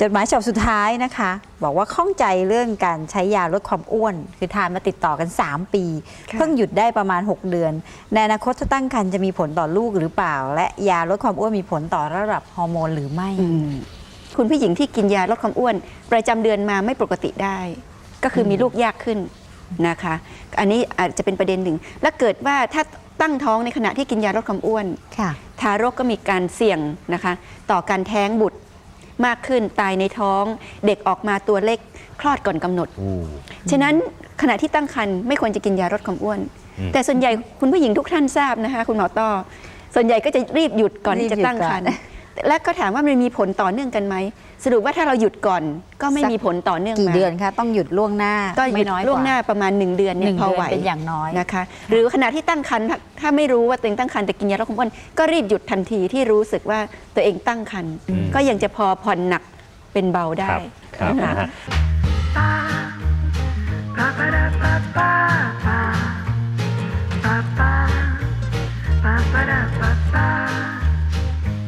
จดหมายฉบับสุดท้ายนะคะ บอกว่าข้องใจเรื่องการใช้ยาลดความอ้วน คือทานมาติดต่อกัน 3 ปีค่ะเพิ่งหยุดได้ประมาณ 6 เดือน ในอนาคตถ้าตั้งครรภ์จะมีผลต่อลูกหรือเปล่า และยาลดความอ้วนมีผลต่อระดับฮอร์โมนหรือไม่อืมคุณผู้หญิงที่กินยาลดความอ้วน ประจำเดือนมาไม่ปกติได้ ก็คือมีลูกยากขึ้นนะคะ อันนี้อาจจะเป็นประเด็นหนึ่ง และเกิดว่าถ้าตั้งท้องในขณะที่กินยาลดความอ้วนค่ะทารกก็มีการเสี่ยงนะคะ ต่อการแท้งบุตร มากขึ้นตายในท้อง เด็กออกมาตัวเล็กคลอดก่อนกำหนดโอ้ฉะนั้นขณะที่ตั้งครรภ์ไม่ควรจะกินยาลดความอ้วน อืม แต่ส่วนใหญ่คุณผู้หญิงทุกท่านทราบนะคะ คุณหมอต้อส่วนใหญ่ก็จะรีบหยุดก่อนที่จะตั้งครรภ์รีบหยุดก่ และก็ถามว่ามันมีผลต่อเนื่องกันไหมสรุปว่าถ้าเราหยุดก่อนก็ไม่มีผลต่อเนื่องกี่เดือนคะต้องหยุดล่วงหน้าก็หยุดล่วงหน้าประมาณ 1 เดือนเนี่ยพอไหวเป็นอย่างน้อยนะคะ หรือขณะที่ตั้งครรภ์ถ้าไม่รู้ว่าตัวเองตั้งครรภ์แต่กินยาลดความอ้วนก็รีบหยุดทันทีที่รู้สึกว่าตัวเองตั้งครรภ์ก็ยังจะพอผ่อนหนักเป็นเบาได้นะคะ ba ba da